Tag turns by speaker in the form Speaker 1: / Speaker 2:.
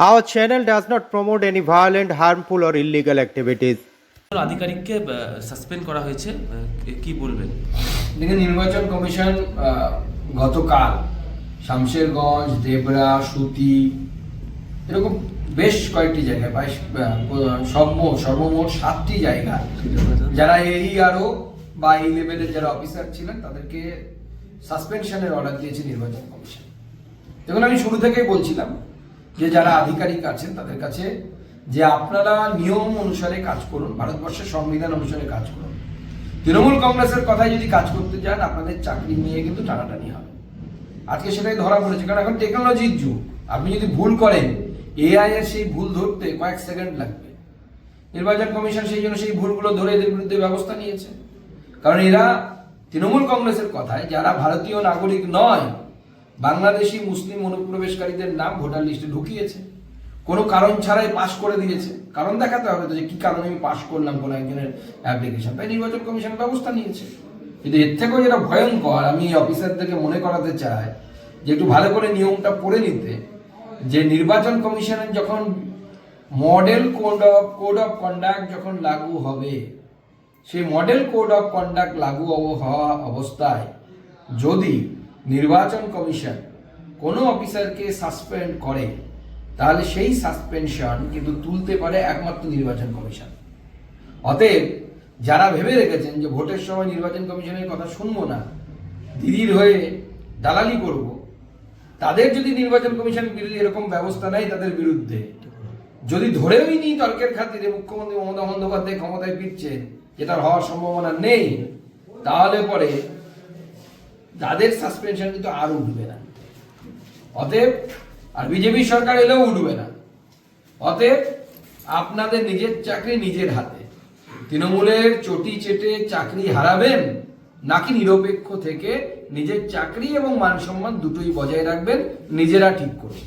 Speaker 1: Our channel does not promote any violent, harmful, or illegal activities.
Speaker 2: আধিকারিককে suspend করা হয়েছে কি বলবেন
Speaker 3: দেখে নির্বাচন কমিশন গতকাল শামশেরগঞ্জ দেবরা সুতি এরকম বেশ কয়েকটি জায়গায় প্রায় আহ, সর্বমোট সর্বমোট সাতটি জায়গা যারা এই আরও বা এই লেভেলের যারা অফিসার ছিলেন তাদেরকে সাসপেনশনের অর্ডার দিয়েছে নির্বাচন কমিশন দেখুন আমি শুরু থেকেই বলছিলাম যে যারা আধিকারিক আছেন তাদের কাছে যে আপনারা নিয়ম অনুসারে কাজ করুন, ভারতবর্ষের সংবিধান অনুসারে কাজ করুন। তৃণমূল কংগ্রেসের কথায় যদি কাজ করতে চান আপনাদের চাকরি নিয়ে কিন্তু টানাটানি হবে। আজকে সেটাই ধরা পড়েছে, কারণ এখন টেকনোলজির যুগ। আপনি যদি ভুল করেন এআই এর সেই ভুল ধরতে কয়েক সেকেন্ড লাগবে। নির্বাচন কমিশন সেই জন্য সেই ভুলগুলো ধরে এদের বিরুদ্ধে ব্যবস্থা নিয়েছে। কারণ এরা তৃণমূল কংগ্রেসের কথায়, যারা ভারতীয় নাগরিক নয় বাংলাদেশি মুসলিম অনুপ্রবেশকারীদের নাম ভোটার লিস্টে ঢুকিয়েছে। কোনো কারণ ছাড়াই পাশ করে দিয়েছে। কারণ দেখাতে হবে তো যে কি কারণে আমি পাশ করলাম কোনো একজনের অ্যাপ্লিকেশন তাই নির্বাচন কমিশন ব্যবস্থা নিয়েছে। কিন্তু এর থেকেও যেটা ভয়ঙ্কর, আমি অফিসারদেরকে মনে করাতে চাই যে একটু ভালো করে নিয়মটা পড়ে নিতে, যে নির্বাচন কমিশনের যখন model code of code of conduct যখন লাগু হবে, সেই মডেল কোড অফ কন্ডাক্ট লাগু হওয়া অবস্থায় যদি নির্বাচন কমিশন কোনো অফিসারকে সাসপেন্ড করে, তাহলে সেই সাসপেনশন কিন্তু তুলতে পারে একমাত্র নির্বাচন কমিশন। অতএব যারা ভেবে রেখেছেন যে ভোটের সময় নির্বাচন কমিশনের কথা শুনব না দিদির হয়ে দালালি করব, তাদের যদি নির্বাচন কমিশন বিরোধী এরকম ব্যবস্থা নেয় তাদের বিরুদ্ধে, যদি ধরেওই নি তর্কের খাতিরে মুখ্যমন্ত্রী মমতা বন্দ্যোপাধ্যায় ক্ষমতায় ফিরছেন যেটার হওয়ার সম্ভাবনা নেই, তাহলে পরে তাদের সাসপেনশন কিন্তু আর উঠবে না। অতএব, আর বিজেপি সরকার এলেও উঠবে না। অতএব, আপনাদের নিজের চাকরি নিজের হাতে। তৃণমূলের চটি চেটে চাকরি হারাবেন, নাকি নিরপেক্ষ থেকে নিজের চাকরি এবং মান সম্মান দুটোই বজায় রাখবেন, নিজেরা ঠিক করুন।